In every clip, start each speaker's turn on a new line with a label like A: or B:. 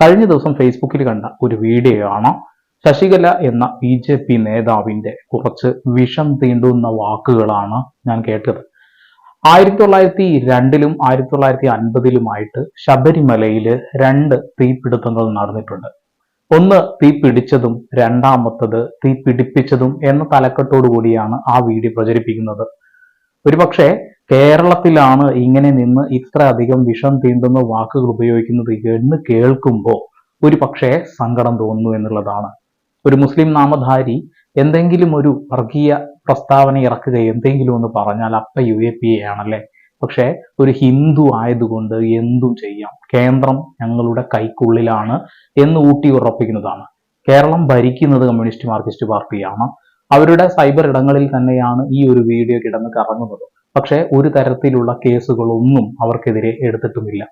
A: കഴിഞ്ഞ ദിവസം ഫേസ്ബുക്കിൽ കണ്ട ഒരു വീഡിയോ ആണ് ശശികല എന്ന ബി ജെ പി നേതാവിന്റെ കുറച്ച് വിഷം തീണ്ടുന്ന വാക്കുകളാണ് ഞാൻ കേട്ടത്. ആയിരത്തി തൊള്ളായിരത്തി രണ്ടിലും ആയിരത്തി തൊള്ളായിരത്തി അൻപതിലുമായിട്ട് ശബരിമലയിൽ രണ്ട് തീപിടുത്തങ്ങൾ നടന്നിട്ടുണ്ട്. ഒന്ന് തീ പിടിച്ചതും രണ്ടാമത്തത് തീ പിടിപ്പിച്ചതും എന്ന തലക്കെട്ടോടുകൂടിയാണ് ആ വീഡിയോ പ്രചരിപ്പിക്കുന്നത്. ഒരുപക്ഷെ കേരളത്തിലാണ് ഇങ്ങനെ നിന്ന് ഇത്ര അധികം വിഷം തീണ്ടുന്ന വാക്കുകൾ ഉപയോഗിക്കുന്നത് എന്ന് കേൾക്കുമ്പോൾ ഒരു പക്ഷേ സങ്കടം തോന്നുന്നു എന്നുള്ളതാണ്. ഒരു മുസ്ലിം നാമധാരി എന്തെങ്കിലും ഒരു വർഗീയ പ്രസ്താവന ഇറക്കുക എന്തെങ്കിലും ഒന്ന് പറഞ്ഞാൽ അപ്പ യു എ പി എ ആണല്ലേ പക്ഷേ ഒരു ഹിന്ദു ആയതുകൊണ്ട് എന്തും ചെയ്യാം? കേന്ദ്രം ഞങ്ങളുടെ കൈക്കുള്ളിലാണ് എന്ന് ഊട്ടി ഉറപ്പിക്കുന്നതാണ്. കേരളം ഭരിക്കുന്നത് കമ്മ്യൂണിസ്റ്റ് മാർക്സിസ്റ്റ് പാർട്ടിയാണ്. അവരുടെ സൈബർ ഇടങ്ങളിൽ തന്നെയാണ് ഈ ഒരു വീഡിയോ കിടന്ന് കറങ്ങുന്നത്. പക്ഷേ ഒരു തരത്തിലുള്ള കേസുകളൊന്നും അവർക്കെതിരെ എടുത്തിട്ടുമില്ല.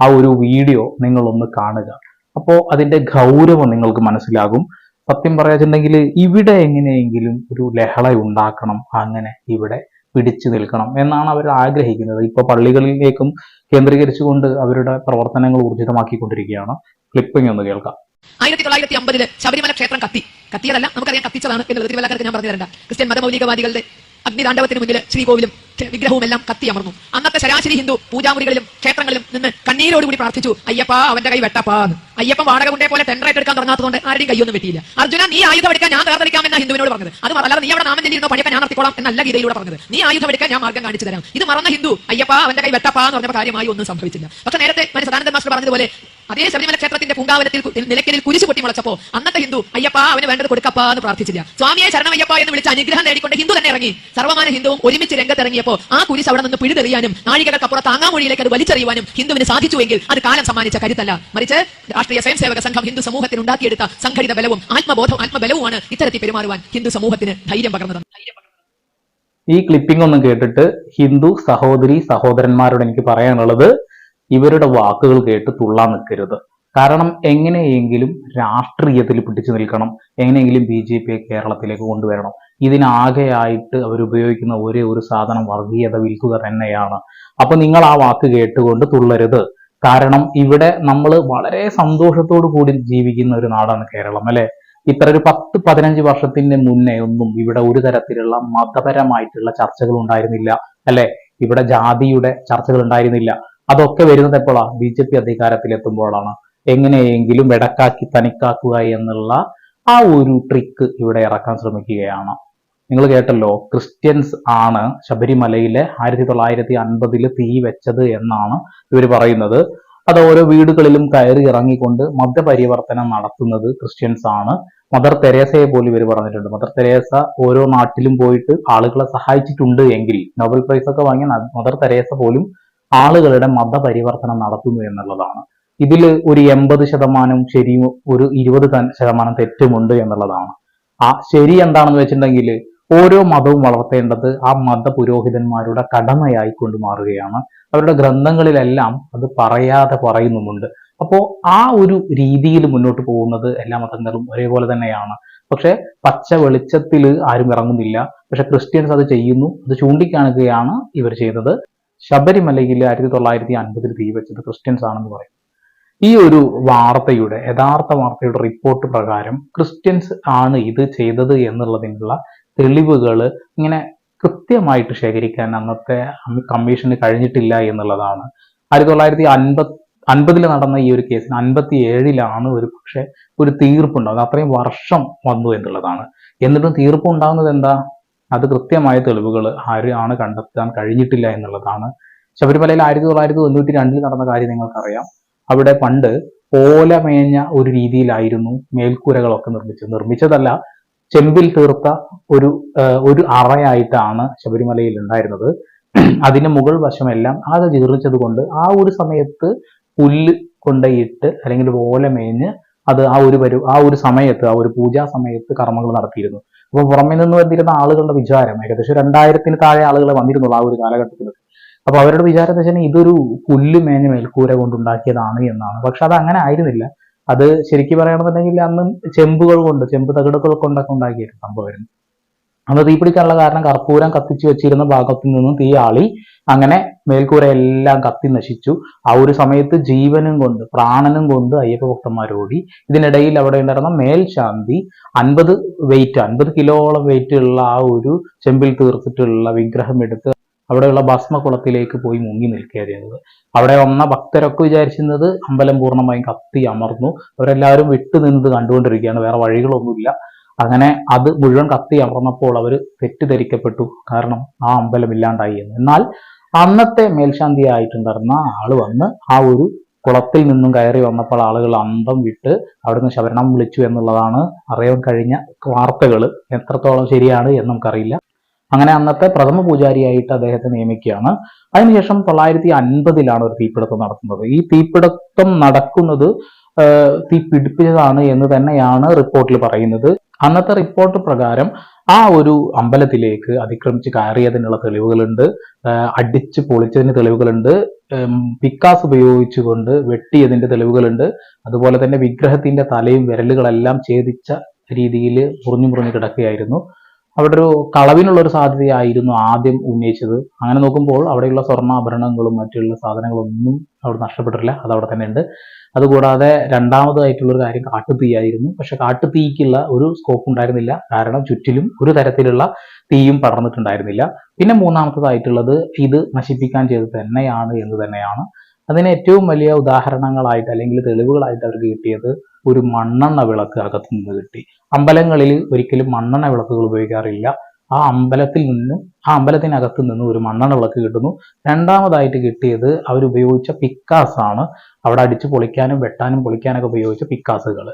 A: ആ ഒരു വീഡിയോ നിങ്ങളൊന്ന് കാണുക. അപ്പോൾ അതിന്റെ ഗൗരവം നിങ്ങൾക്ക് മനസ്സിലാകും. സത്യം പറയാച്ചിട്ടുണ്ടെങ്കിൽ ഇവിടെ എങ്ങനെയെങ്കിലും ഒരു ലഹള ഉണ്ടാക്കണം അങ്ങനെ ഇവിടെ പിടിച്ചു നിൽക്കണം എന്നാണ് അവർ ആഗ്രഹിക്കുന്നത്. ഇപ്പൊ പള്ളികളിലേക്കും കേന്ദ്രീകരിച്ചുകൊണ്ട് അവരുടെ പ്രവർത്തനങ്ങൾ ഊർജിതമാക്കിക്കൊണ്ടിരിക്കുകയാണ്. ക്ലിപ്പിംഗ് ഒന്ന് കേൾക്കാം.
B: ആയിരത്തി തൊള്ളായിരത്തി അമ്പതിൽ ശബരിമല ക്ഷേത്രം കത്തി. കത്തിയതല്ല നമുക്കറിയാം കത്തിച്ചതാണ് എന്നുള്ളത് ഞാൻ പറഞ്ഞു തരണ്ട ക്രിസ്ത്യൻ മതമൗലികവാദികളുടെ അഗ്നിതാണ്ഡവത്തിന് മുന്നിൽ ശ്രീകോവിലും വിഗ്രഹവും എല്ലാം കത്തി അമർന്നു അന്നത്തെ ശരാശരി ഹിന്ദു പൂജാമുറികളിലും ക്ഷേത്രങ്ങളിലും നിന്ന് കണ്ണീരോടുകൂടി പ്രാർത്ഥിച്ചു അയ്യപ്പ അവന്റെ കൈ വെട്ടപ്പാന്ന് അയ്യപ്പൻ വാടക കൊണ്ടേ പോലെ ടെൻഡറായിട്ട് എടുക്കാൻ തുടങ്ങാത്തതുകൊണ്ട് ആരുടെയും കൈയൊന്നും വെട്ടിയില്ല. അർജുന നീ ആയുധം എടുക്കാൻ ഞാൻ തേർന്നെടുക്കാം എന്ന ഹിന്ദുവിനോട് പറഞ്ഞത്. അത് അല്ലാതെ നീ അവിടെ നാമം ചെല്ലിരുന്നോ പണിയൊക്കെ ഞാൻ നടത്തിക്കോളാം എന്നല്ല ഗീതയിലൂടെ പറഞ്ഞത്. നീ ആയുധം എടുക്കാൻ ഞാൻ മാർഗം കാണിച്ചു തരാം. ഇത് മറന്ന ഹിന്ദു അയ്യപ്പ അവന്റെ കൈ വെട്ടപ്പാ എന്ന് പറഞ്ഞ കാര്യമായി ഒന്നും സംഭവിച്ചില്ല. പക്ഷെ നേരത്തെ സദാനന്ദ മാസ്റ്റർ പറഞ്ഞതുപോലെ അതേ ശബരിമല ക്ഷേത്രത്തിന്റെ പൂങ്കാവനത്തിൽ നിലയ്ക്കലിൽ കുരിശു പൊട്ടി മുളച്ചപ്പോ അന്നത്തെ ഹിന്ദു അയ്യപ്പ അവന് വേണ്ടത് കൊടുക്കപ്പ എന്ന് പ്രാർത്ഥിച്ചില്ല. സ്വാമിയെ ശരണമയ്യപ്പ എന്ന് വിളിച്ച അനുഗ്രഹം നേടിക്കൊണ്ട് ഹിന്ദു തന്നെ ഇറങ്ങി. സർവമാന ഹിന്ദുവും ഒരുമിച്ച് രംഗത്തിറങ്ങിയപ്പോ ആ കുരിശ് അവിടെ നിന്ന് പിഴുതെറിയാനും നാഴികകൾക്കപ്പുറത്ത് താങ്ങാമൊഴിയിലേക്ക് അത് വലിച്ചെറിയുവാനും ഹിന്ദുവിന് സാധിച്ചുവെങ്കിൽ അത് കാലം സമ്മാനിച്ച കരുത്തല്ല. മറിച്ച് രാഷ്ട്രീയ സ്വയംസേവക സംഘം ഹിന്ദു സമൂഹത്തിന് ഉണ്ടാക്കിയെടുത്ത സംഘടിത ബലവും ആത്മബോധം ആത്മബലവുമാണ് ഇത്തരത്തിൽ പെരുമാറുവാൻ ഹിന്ദു സമൂഹത്തിന് ധൈര്യം പകർന്നത്.
A: ഈ ക്ലിപ്പിംഗ് ഒന്നും കേട്ടിട്ട് ഹിന്ദു സഹോദരി സഹോദരന്മാരോട് എനിക്ക് പറയാനുള്ളത് ഇവരുടെ വാക്കുകൾ കേട്ട് തുള്ളാൻ നിൽക്കരുത്. കാരണം എങ്ങനെയെങ്കിലും രാഷ്ട്രീയത്തിൽ പിടിച്ചു നിൽക്കണം. എങ്ങനെയെങ്കിലും ബി ജെ പിയെ കേരളത്തിലേക്ക് കൊണ്ടുവരണം. ഇതിനാകെയായിട്ട് അവരുപയോഗിക്കുന്ന ഒരേ ഒരു സാധനം വർഗീയത വിൽക്കുക തന്നെയാണ്. അപ്പൊ നിങ്ങൾ ആ വാക്ക് കേട്ടുകൊണ്ട് തുള്ളരുത്. കാരണം ഇവിടെ നമ്മൾ വളരെ സന്തോഷത്തോടു കൂടി ജീവിക്കുന്ന ഒരു നാടാണ് കേരളം അല്ലെ? ഇത്ര ഒരു പത്ത് പതിനഞ്ച് വർഷത്തിന് മുന്നേ ഒന്നും ഇവിടെ ഒരു തരത്തിലുള്ള മതപരമായിട്ടുള്ള ചർച്ചകൾ ഉണ്ടായിരുന്നില്ല അല്ലെ? ഇവിടെ ജാതിയുടെ ചർച്ചകൾ ഉണ്ടായിരുന്നില്ല. അതൊക്കെ വരുന്നത് എപ്പോഴാണ് ബി ജെ പി അധികാരത്തിലെത്തുമ്പോഴാണ്. എങ്ങനെയെങ്കിലും വെടക്കാക്കി തനിക്കാക്കുക എന്നുള്ള ആ ഒരു ട്രിക്ക് ഇവിടെ ഇറക്കാൻ ശ്രമിക്കുകയാണ്. നിങ്ങൾ കേട്ടല്ലോ ക്രിസ്ത്യൻസ് ആണ് ശബരിമലയിലെ ആയിരത്തി തൊള്ളായിരത്തി അൻപതിൽ തീ വെച്ചത് എന്നാണ് ഇവർ പറയുന്നത്. അത് ഓരോ വീടുകളിലും കയറി ഇറങ്ങിക്കൊണ്ട് മതപരിവർത്തനം നടത്തുന്നത് ക്രിസ്ത്യൻസ് ആണ്. മദർ തെരേസയെ പോലും ഇവർ പറഞ്ഞിട്ടുണ്ട്. മദർ തെരേസ ഓരോ നാട്ടിലും പോയിട്ട് ആളുകളെ സഹായിച്ചിട്ടുണ്ട് എങ്കിൽ നോബൽ പ്രൈസ് ഒക്കെ വാങ്ങിയ മദർ തെരേസ പോലും ആളുകളുടെ മതപരിവർത്തനം നടത്തുന്നു എന്നുള്ളതാണ്. ഇതിൽ ഒരു എൺപത് ശതമാനം ശരിയും ഒരു ഇരുപത് ശതമാനം തെറ്റുമുണ്ട് എന്നുള്ളതാണ്. ആ ശരി എന്താണെന്ന് വെച്ചിട്ടുണ്ടെങ്കിൽ ഓരോ മതവും വളർത്തേണ്ടത് ആ മത പുരോഹിതന്മാരുടെ കടമയായി കൊണ്ട് മാറുകയാണ്. അവരുടെ ഗ്രന്ഥങ്ങളിലെല്ലാം അത് പറയാതെ പറയുന്നുമുണ്ട്. അപ്പോ ആ ഒരു രീതിയിൽ മുന്നോട്ട് പോകുന്നത് എല്ലാ മതങ്ങളും ഒരേപോലെ തന്നെയാണ്. പക്ഷെ പച്ച വെളിച്ചത്തിൽ ആരും ഇറങ്ങുന്നില്ല. പക്ഷെ ക്രിസ്ത്യൻസ് അത് ചെയ്യുന്നു അത് ചൂണ്ടിക്കാണുകയാണ് ഇവർ ചെയ്തത്. ശബരിമലയിൽ ആയിരത്തി തൊള്ളായിരത്തി അൻപതിൽ തീ വെച്ചത് ക്രിസ്ത്യൻസ് ആണെന്ന് പറയും. ഈ ഒരു വാർത്തയുടെ യഥാർത്ഥ വാർത്തയുടെ റിപ്പോർട്ട് പ്രകാരം ക്രിസ്ത്യൻസ് ആണ് ഇത് ചെയ്തത് എന്നുള്ളതിനുള്ള തെളിവുകൾ ഇങ്ങനെ കൃത്യമായിട്ട് ശേഖരിക്കാൻ അന്നത്തെ കമ്മീഷന് കഴിഞ്ഞിട്ടില്ല എന്നുള്ളതാണ്. ആയിരത്തി തൊള്ളായിരത്തി അൻപത് അൻപതിൽ നടന്ന ഈ ഒരു കേസിന് അൻപത്തി ഏഴിലാണ് ഒരു പക്ഷെ ഒരു തീർപ്പുണ്ടാകുന്നത് അത്രയും വർഷം വന്നു എന്നുള്ളതാണ്. എന്നിട്ടും തീർപ്പുണ്ടാകുന്നത് എന്താ? അത് കൃത്യമായ തെളിവുകൾ ആരാണ് കണ്ടെത്താൻ കഴിഞ്ഞിട്ടില്ല എന്നുള്ളതാണ്. ശബരിമലയിൽ ആയിരത്തി തൊള്ളായിരത്തി തൊണ്ണൂറ്റി രണ്ടിൽ നടന്ന കാര്യം നിങ്ങൾക്കറിയാം. അവിടെ പണ്ട് ഓല മേഞ്ഞ ഒരു രീതിയിലായിരുന്നു മേൽക്കൂരകളൊക്കെ നിർമ്മിച്ചത്. നിർമ്മിച്ചതല്ല ചെമ്പിൽ തീർത്ത ഒരു ഒരു അറയായിട്ടാണ് ശബരിമലയിൽ ഉണ്ടായിരുന്നത്. അതിന് മുകൾ വശമെല്ലാം ആകെ ജീർണിച്ചത് കൊണ്ട് ആ ഒരു സമയത്ത് പുല്ല് കൊണ്ടയിട്ട് അല്ലെങ്കിൽ ഓല മേഞ്ഞ് അത് ആ ഒരു പരു ആ ഒരു സമയത്ത് ആ ഒരു പൂജാ സമയത്ത് കർമ്മങ്ങൾ നടത്തിയിരുന്നു. അപ്പൊ പുറമെ നിന്ന് വന്നിരുന്ന ആളുകളുടെ വിചാരം ഏകദേശം രണ്ടായിരത്തിന് താഴെ ആളുകൾ വന്നിരുന്നുള്ളൂ ആ ഒരു കാലഘട്ടത്തിൽ അപ്പോൾ അവരുടെ വിചാരം എന്ന് വെച്ചാൽ ഇതൊരു പുല്ല് മേഞ്ഞ മേൽക്കൂര കൊണ്ടുണ്ടാക്കിയതാണ് എന്നാണ്. പക്ഷെ അത് അങ്ങനെ ആയിരുന്നില്ല. അത് ശരിക്കും പറയുകയാണെന്നുണ്ടെങ്കിൽ അന്നും ചെമ്പുകൾ കൊണ്ട് ചെമ്പ് തകിടുകൾ കൊണ്ടൊക്കെ ഉണ്ടാക്കിയ സംഭവമായിരുന്നു. അന്ന് തീപിടിക്കാനുള്ള കാരണം കർപ്പൂരം കത്തിച്ചു വെച്ചിരുന്ന ഭാഗത്തു നിന്നും തീ ആളി. അങ്ങനെ മേൽക്കൂര എല്ലാം കത്തി നശിച്ചു. ആ ഒരു സമയത്ത് ജീവനും കൊണ്ട് പ്രാണനും കൊണ്ട് അയ്യപ്പ ഭക്തന്മാരോടി ഇതിനിടയിൽ അവിടെ ഉണ്ടായിരുന്ന മേൽശാന്തി അൻപത് വെയിറ്റ് അൻപത് കിലോളം വെയിറ്റ് ഉള്ള ആ ഒരു ചെമ്പിൽ തീർത്തിട്ടുള്ള വിഗ്രഹം എടുത്ത് അവിടെയുള്ള ഭസ്മകുളത്തിലേക്ക് പോയി മുങ്ങി നിൽക്കുകയാണ് ചെയ്തത് അവിടെ വന്ന ഭക്തരൊക്കെ വിചാരിച്ചിരുന്നത് അമ്പലം പൂർണമായും കത്തി അമർന്നു. അവരെല്ലാവരും വിട്ടുനിന്നത് കണ്ടുകൊണ്ടിരിക്കുകയാണ്. വേറെ വഴികളൊന്നുമില്ല. അങ്ങനെ അത് മുഴുവൻ കത്തി അമർന്നപ്പോൾ അവർ തെറ്റിദ്ധരിക്കപ്പെട്ടു. കാരണം ആ അമ്പലം ഇല്ലാണ്ടായി എന്ന്. എന്നാൽ അന്നത്തെ മേൽശാന്തി ആയിട്ടുണ്ടായിരുന്ന ആൾ വന്ന് ആ ഒരു കുളത്തിൽ നിന്നും കയറി വന്നപ്പോൾ ആളുകൾ അന്തം വിട്ട് അവിടുന്ന് ശബരണം വിളിച്ചു എന്നുള്ളതാണ് അറിയാൻ കഴിഞ്ഞ വാർത്തകൾ എത്രത്തോളം ശരിയാണ് എന്ന് നമുക്കറിയില്ല. അങ്ങനെ അന്നത്തെ പ്രഥമ പൂജാരിയായിട്ട് അദ്ദേഹത്തെ നിയമിക്കുകയാണ്. അതിനുശേഷം തൊള്ളായിരത്തി അൻപതിലാണ് ഒരു തീപിടുത്തം നടത്തുന്നത് ഈ തീപിടുത്തം നടക്കുന്നത് ആഹ് തീ പിടിപ്പിച്ചതാണ് എന്ന് തന്നെയാണ് റിപ്പോർട്ടിൽ പറയുന്നത്. അന്നത്തെ റിപ്പോർട്ട് പ്രകാരം ആ ഒരു അമ്പലത്തിലേക്ക് അതിക്രമിച്ച് കയറിയതിനുള്ള തെളിവുകളുണ്ട്. അടിച്ച് പൊളിച്ചതിന് തെളിവുകളുണ്ട്. പിക്കാസ് ഉപയോഗിച്ചുകൊണ്ട് വെട്ടിയതിന്റെ തെളിവുകളുണ്ട്. അതുപോലെ തന്നെ വിഗ്രഹത്തിന്റെ തലയും വിരലുകളെല്ലാം ഛേദിച്ച രീതിയിൽ മുറിഞ്ഞു മുറിഞ്ഞു കിടക്കുകയായിരുന്നു. അവിടെ ഒരു കളവിനുള്ള ഒരു സാധ്യതയായിരുന്നു ആദ്യം ഉന്നയിച്ചത്. അങ്ങനെ നോക്കുമ്പോൾ അവിടെയുള്ള സ്വർണാഭരണങ്ങളും മറ്റുള്ള സാധനങ്ങളൊന്നും അവിടെ നഷ്ടപ്പെട്ടിട്ടില്ല. അത് അവിടെ തന്നെ ഉണ്ട്. അതുകൂടാതെ രണ്ടാമതായിട്ടുള്ള ഒരു കാര്യം കാട്ടുതീയായിരുന്നു. പക്ഷെ കാട്ടുതീക്കുള്ള ഒരു സ്കോപ്പ് ഉണ്ടായിരുന്നില്ല. കാരണം ചുറ്റിലും ഒരു തരത്തിലുള്ള തീയും പടർന്നിട്ടുണ്ടായിരുന്നില്ല. പിന്നെ മൂന്നാമത്തതായിട്ടുള്ളത് ഇത് നശിപ്പിക്കാൻ ചെയ്തത് തന്നെയാണ് എന്ന് തന്നെയാണ്. അതിന് ഏറ്റവും വലിയ ഉദാഹരണങ്ങളായിട്ട് അല്ലെങ്കിൽ തെളിവുകളായിട്ട് അവർക്ക് കിട്ടിയത് ഒരു മണ്ണെണ്ണ വിളക്ക് അകത്തു നിന്ന് കിട്ടി. അമ്പലങ്ങളിൽ ഒരിക്കലും മണ്ണെണ്ണ വിളക്കുകൾ ഉപയോഗിക്കാറില്ല. ആ അമ്പലത്തിൽ നിന്ന് ആ അമ്പലത്തിനകത്ത് നിന്ന് ഒരു മണ്ണെണ്ണ വിളക്ക് കിട്ടുന്നു. രണ്ടാമതായിട്ട് കിട്ടിയത് അവരുപയോഗിച്ച പിക്കാസ് ആണ് അവിടെ അടിച്ചു പൊളിക്കാനും വെട്ടാനും പൊളിക്കാനൊക്കെ ഉപയോഗിച്ച പിക്കാസുകൾ.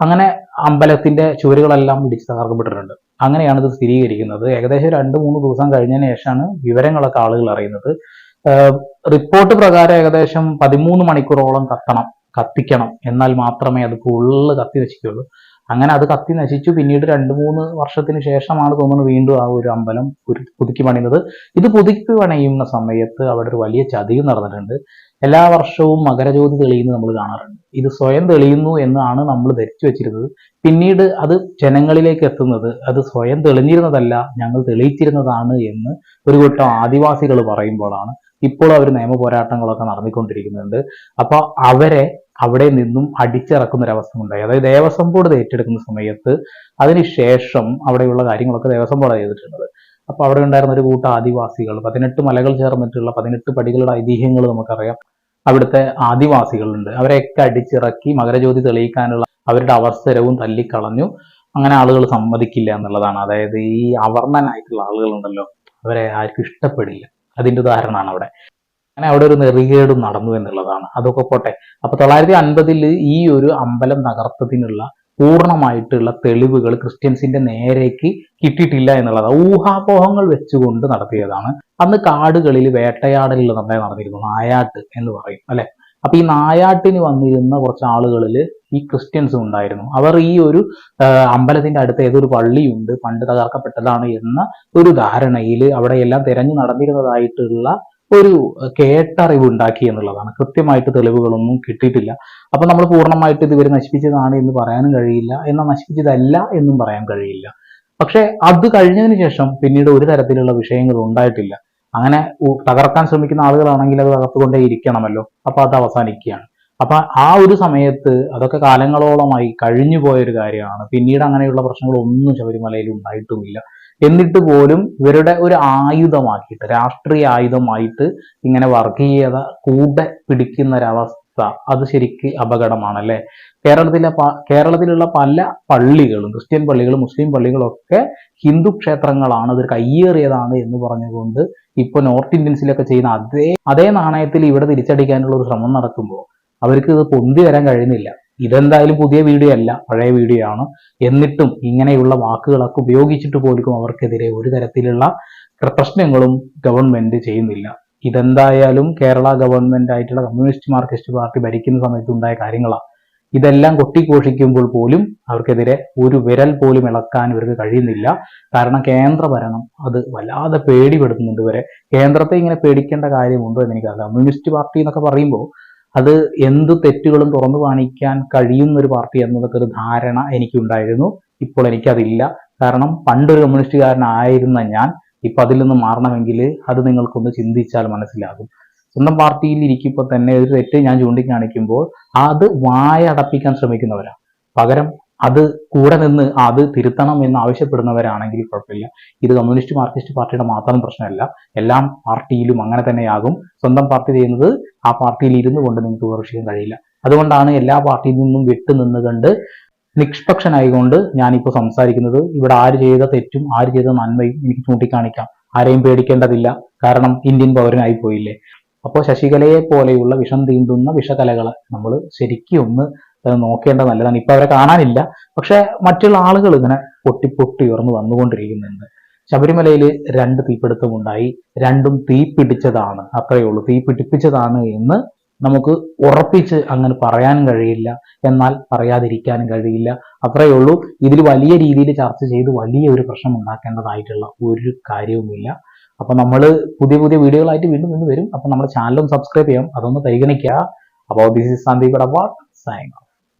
A: അങ്ങനെ അമ്പലത്തിന്റെ ചുവരുകളെല്ലാം ഇടിച്ച് തകർക്കപ്പെട്ടിട്ടുണ്ട്. അങ്ങനെയാണ് ഇത് സ്ഥിരീകരിക്കുന്നത്. ഏകദേശം രണ്ട് മൂന്ന് ദിവസം കഴിഞ്ഞതിന് ശേഷമാണ് വിവരങ്ങളൊക്കെ ആളുകൾ അറിയുന്നത്. റിപ്പോർട്ട് പ്രകാരം ഏകദേശം പതിമൂന്ന് മണിക്കൂറോളം കത്തണം കത്തിക്കണം. എന്നാൽ മാത്രമേ അത് ഫുള്ള് കത്തി നശിക്കുള്ളൂ അങ്ങനെ അത് കത്തി നശിച്ചു. പിന്നീട് രണ്ട് മൂന്ന് വർഷത്തിന് ശേഷമാണ് തോന്നുന്നു വീണ്ടും ആ ഒരു അമ്പലം പുതുക്കി പണിയുന്നത്. ഇത് പുതുക്കി പണിയുന്ന സമയത്ത് അവിടെ ഒരു വലിയ ചതിയും നടന്നിട്ടുണ്ട്. എല്ലാ വർഷവും മകരജ്യോതി തെളിയുന്നത് നമ്മൾ കാണാറുണ്ട്. ഇത് സ്വയം തെളിയുന്നു എന്നാണ് നമ്മൾ ധരിച്ചു വെച്ചിരുന്നത്. പിന്നീട് അത് ജനങ്ങളിലേക്ക് എത്തുന്നത് അത് സ്വയം തെളിഞ്ഞിരുന്നതല്ല ഞങ്ങൾ തെളിയിച്ചിരുന്നതാണ് എന്ന് ഒരു കൂട്ടം ആദിവാസികൾ പറയുമ്പോഴാണ് ഇപ്പോൾ അവർ നിയമ പോരാട്ടങ്ങളൊക്കെ നടന്നിക്കൊണ്ടിരിക്കുന്നുണ്ട്. അപ്പൊ അവരെ അവിടെ നിന്നും അടിച്ചിറക്കുന്ന ഒരു അവസ്ഥ ഉണ്ടായി. അതായത് ദേവസ്വം ബോർഡ് ഏറ്റെടുക്കുന്ന സമയത്ത് അതിനുശേഷം അവിടെയുള്ള കാര്യങ്ങളൊക്കെ ദേവസ്വം ബോർഡ് ചെയ്തിട്ടുള്ളത്. അപ്പൊ അവിടെ ഉണ്ടായിരുന്ന ഒരു കൂട്ടം ആദിവാസികൾ പതിനെട്ട് മലകൾ ചേർന്നിട്ടുള്ള പതിനെട്ട് പടികളുടെ ഐതിഹ്യങ്ങൾ നമുക്കറിയാം. അവിടുത്തെ ആദിവാസികളുണ്ട്. അവരെയൊക്കെ അടിച്ചിറക്കി മകരജ്യോതി തെളിയിക്കാനുള്ള അവരുടെ അവസരവും തല്ലിക്കളഞ്ഞു. അങ്ങനെ ആളുകൾ സമ്മതിക്കില്ല എന്നുള്ളതാണ്. അതായത് ഈ അവർണനായിട്ടുള്ള ആളുകളുണ്ടല്ലോ അവരെ ആർക്കും ഇഷ്ടപ്പെടില്ല. അതിന്റെ ഉദാഹരണമാണ് അവിടെ അങ്ങനെ അവിടെ ഒരു നെറികേടും നടന്നു എന്നുള്ളതാണ്. അതൊക്കെ പോട്ടെ. അപ്പൊ തൊള്ളായിരത്തി അൻപതിൽ ഈ ഒരു അമ്പലം തകർത്തതിനുള്ള പൂർണമായിട്ടുള്ള തെളിവുകൾ ക്രിസ്ത്യൻസിന്റെ നേരേക്ക് കിട്ടിയിട്ടില്ല എന്നുള്ളതാണ് ഊഹാപോഹങ്ങൾ വെച്ചുകൊണ്ട് നടത്തിയതാണ്. അന്ന് കാടുകളിൽ വേട്ടയാടലിൽ നന്നായി നടന്നിരുന്നു. നായാട്ട് എന്ന് പറയും. അല്ലെ? അപ്പൊ ഈ നായാട്ടിന് വന്നിരുന്ന കുറച്ച് ആളുകളിൽ ഈ ക്രിസ്ത്യൻസും ഉണ്ടായിരുന്നു. അവർ ഈ ഒരു അമ്പലത്തിന്റെ അടുത്ത് ഏതൊരു പള്ളിയുണ്ട് പണ്ട് തകർക്കപ്പെട്ടതാണ് എന്ന ഒരു ധാരണയിൽ അവിടെ എല്ലാം തിരഞ്ഞു നടന്നിരുന്നതായിട്ടുള്ള ഒരു കേട്ടറിവ് ഉണ്ടാക്കി എന്നുള്ളതാണ്. കൃത്യമായിട്ട് തെളിവുകളൊന്നും കിട്ടിയിട്ടില്ല. അപ്പൊ നമ്മൾ പൂർണമായിട്ട് ഇത് ഇവർ നശിപ്പിച്ചതാണ് എന്ന് പറയാനും കഴിയില്ല. എന്നാൽ നശിപ്പിച്ചതല്ല എന്നും പറയാൻ കഴിയില്ല. പക്ഷെ അത് കഴിഞ്ഞതിന് ശേഷം പിന്നീട് ഒരു തരത്തിലുള്ള വിഷയങ്ങൾ ഉണ്ടായിട്ടില്ല. അങ്ങനെ തകർക്കാൻ ശ്രമിക്കുന്ന ആളുകളാണെങ്കിൽ അത് തകർത്തുകൊണ്ടേ ഇരിക്കണമല്ലോ. അപ്പൊ അത് അവസാനിക്കുകയാണ്. അപ്പൊ ആ ഒരു സമയത്ത് അതൊക്കെ കാലങ്ങളോളമായി കഴിഞ്ഞു പോയൊരു കാര്യമാണ്. പിന്നീട് അങ്ങനെയുള്ള പ്രശ്നങ്ങൾ ഒന്നും ശബരിമലയിൽ ഉണ്ടായിട്ടുമില്ല. എന്നിട്ട് പോലും ഇവരുടെ ഒരു ആയുധമാക്കിയിട്ട് രാഷ്ട്രീയ ആയുധമായിട്ട് ഇങ്ങനെ വർഗീയത കൂടെ പിടിക്കുന്ന ഒരവസ്ഥ അത് ശരിക്ക് അപകടമാണല്ലേ? കേരളത്തിലെ കേരളത്തിലുള്ള പല പള്ളികളും ക്രിസ്ത്യൻ പള്ളികളും മുസ്ലിം പള്ളികളും ഒക്കെ ഹിന്ദു ക്ഷേത്രങ്ങളാണ് ഇത് കയ്യേറിയതാണ് എന്ന് പറഞ്ഞുകൊണ്ട് ഇപ്പൊ നോർത്ത് ഇന്ത്യൻസിലൊക്കെ ചെയ്യുന്ന അതേ അതേ നാണയത്തിൽ ഇവിടെ തിരിച്ചടിക്കാനുള്ള ഒരു ശ്രമം നടക്കുമ്പോൾ അവർക്ക് ഇത് പൊന്തി വരാൻ കഴിയുന്നില്ല. ഇതെന്തായാലും പുതിയ വീഡിയോ അല്ല പഴയ വീഡിയോ ആണ്. എന്നിട്ടും ഇങ്ങനെയുള്ള വാക്കുകളൊക്കെ ഉപയോഗിച്ചിട്ട് പോലും അവർക്കെതിരെ ഒരു തരത്തിലുള്ള പ്രശ്നങ്ങളും ഗവൺമെന്റ് ചെയ്യുന്നില്ല. ഇതെന്തായാലും കേരള ഗവൺമെന്റ് ആയിട്ടുള്ള കമ്മ്യൂണിസ്റ്റ് മാർക്സിസ്റ്റ് പാർട്ടി ഭരിക്കുന്ന സമയത്ത് ഉണ്ടായ കാര്യങ്ങളാണ് ഇതെല്ലാം കൊട്ടിഘോഷിക്കുമ്പോൾ പോലും അവർക്കെതിരെ ഒരു വിരൽ പോലും ഇളക്കാൻ ഇവർക്ക് കഴിയുന്നില്ല. കാരണം കേന്ദ്ര ഭരണം അത് വല്ലാതെ പേടിപ്പെടുത്തുന്നുണ്ട് ഇവരെ. കേന്ദ്രത്തെ ഇങ്ങനെ പേടിക്കേണ്ട കാര്യമുണ്ടോ എന്ന് എനിക്കറിയാം കമ്മ്യൂണിസ്റ്റ് പാർട്ടി എന്നൊക്കെ പറയുമ്പോൾ അത് എന്ത് തെറ്റുകളും തുറന്നു കാണിക്കാൻ കഴിയുന്ന ഒരു പാർട്ടി എന്നതൊക്കെ ഒരു ധാരണ എനിക്കുണ്ടായിരുന്നു. ഇപ്പോൾ എനിക്കതില്ല. കാരണം പണ്ടൊരു കമ്മ്യൂണിസ്റ്റുകാരനായിരുന്ന ഞാൻ ഇപ്പൊ അതിൽ നിന്ന് മാറണമെങ്കിൽ അത് നിങ്ങൾക്കൊന്ന് ചിന്തിച്ചാൽ മനസ്സിലാകും. സ്വന്തം പാർട്ടിയിൽ ഇരിക്കുമ്പോൾ തന്നെ ഒരു തെറ്റ് ഞാൻ ചൂണ്ടിക്കാണിക്കുമ്പോൾ അത് വായടപ്പിക്കാൻ ശ്രമിക്കുന്നവരാണ് പകരം അത് കൂടെ നിന്ന് അത് തിരുത്തണം എന്ന് ആവശ്യപ്പെടുന്നവരാണെങ്കിൽ കുഴപ്പമില്ല. ഇത് കമ്മ്യൂണിസ്റ്റ് മാർക്സിസ്റ്റ് പാർട്ടിയുടെ മാത്രം പ്രശ്നമല്ല. എല്ലാം പാർട്ടിയിലും അങ്ങനെ തന്നെയാകും. സ്വന്തം പാർട്ടി ചെയ്യുന്നത് ആ പാർട്ടിയിൽ ഇരുന്നു കൊണ്ട് നിങ്ങൾക്ക് വിമർശിക്കാൻ കഴിയില്ല. അതുകൊണ്ടാണ് എല്ലാ പാർട്ടിയിൽ നിന്നും വിട്ടു നിന്നുകൊണ്ട് നിഷ്പക്ഷനായിക്കൊണ്ട് ഞാനിപ്പോൾ സംസാരിക്കുന്നത്. ഇവിടെ ആര് ചെയ്ത തെറ്റും ആര് ചെയ്ത നന്മയും എനിക്ക് ചൂണ്ടിക്കാണിക്കാം. ആരെയും പേടിക്കേണ്ടതില്ല. കാരണം ഇന്ത്യൻ പൗരനായി പോയില്ലേ? അപ്പോൾ ശശികലയെ പോലെയുള്ള വിഷം തീണ്ടുന്ന വിഷകലകളെ നമ്മൾ ശരിക്കും ഒന്ന് നോക്കേണ്ട നോക്കേണ്ടത് നല്ലതാണ്. ഇപ്പൊ അവരെ കാണാനില്ല. പക്ഷെ മറ്റുള്ള ആളുകൾ ഇങ്ങനെ പൊട്ടി പൊട്ടി ഉയർന്നു വന്നുകൊണ്ടിരിക്കുന്നുണ്ട്. ശബരിമലയിൽ രണ്ട് തീപിടുത്തമുണ്ടായി രണ്ടും തീപിടിച്ചതാണ്. അത്രയേ ഉള്ളൂ. തീ പിടിപ്പിച്ചതാണ് എന്ന് നമുക്ക് ഉറപ്പിച്ച് അങ്ങനെ പറയാൻ കഴിയില്ല. എന്നാൽ പറയാതിരിക്കാനും കഴിയില്ല. അത്രയേ ഉള്ളൂ. ഇതിൽ വലിയ രീതിയിൽ ചർച്ച ചെയ്ത് വലിയ ഒരു പ്രശ്നം ഉണ്ടാക്കേണ്ടതായിട്ടുള്ള ഒരു കാര്യവുമില്ല. അപ്പൊ നമ്മൾ പുതിയ പുതിയ വീഡിയോകളായിട്ട് വീണ്ടും വീണ്ടും വരും. അപ്പൊ നമ്മുടെ ചാനലും സബ്സ്ക്രൈബ് ചെയ്യാം. അതൊന്ന് പരിഗണിക്കുക. അപ്പോൾ this is Sandeep award sign